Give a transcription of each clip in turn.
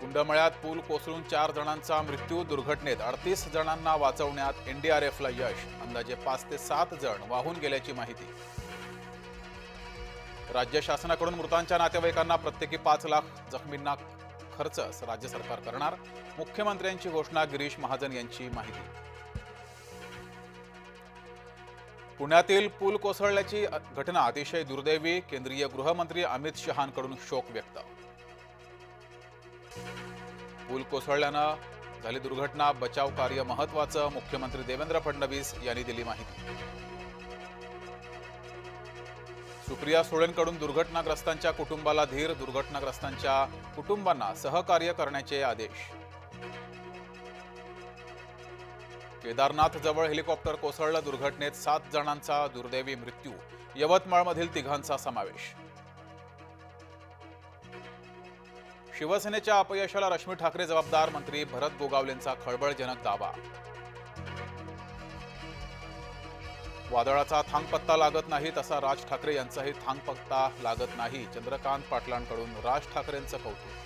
कुंडमळ्यात पूल कोसळून चार जणांचा मृत्यू दुर्घटनेत अडतीस जणांना वाचवण्यात एनडीआरएफला यश. अंदाजे पाच ते सात जण वाहून गेल्याची माहिती. राज्य शासनाकडून मृतांच्या नातेवाईकांना प्रत्येकी पाच लाख जखमींना खर्च राज्य सरकार करणार. मुख्यमंत्र्यांची घोषणा गिरीश महाजन यांची माहिती. पुण्यातील पूल कोसळल्याची घटना अतिशय दुर्दैवी केंद्रीय गृहमंत्री अमित शहांकडून शोक व्यक्त. पूल कोसळल्यानं झाली दुर्घटना बचाव कार्य महत्वाचं मुख्यमंत्री देवेंद्र फडणवीस यांनी दिली माहिती. सुप्रिया सुळेंकडून दुर्घटनाग्रस्तांच्या कुटुंबाला धीर दुर्घटनाग्रस्तांच्या कुटुंबांना सहकार्य करण्याचे आदेश. केदारनाथ जवळ हेलिकॉप्टर कोसळलं दुर्घटनेत सात जणांचा दुर्दैवी मृत्यू यवतमाळमधील तिघांचा समावेश. शिवसेनेच्या अपयशाला रश्मी ठाकरे जबाबदार मंत्री भरत गोगावलेंचा खळबळजनक दावा. वादळाचा थांगपत्ता लागत नाही तसा राज ठाकरे यांचाही थांगपत्ता लागत नाही चंद्रकांत पाटलांकडून राज ठाकरेंचं कौतुक.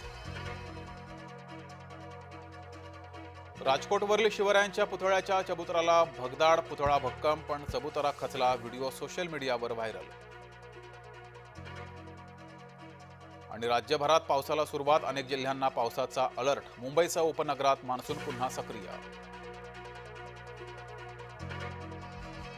राजकोटवरील शिवरायांच्या पुतळ्याच्या चबुतराला भगदाड पुतळा भक्कम पण चबुतरा खचला व्हिडिओ सोशल मीडियावर व्हायरल. आणि राज्यभरात पावसाला सुरुवात अनेक जिल्ह्यांना पावसाचा अलर्ट. मुंबईसह उपनगरात मान्सून पुन्हा सक्रिय.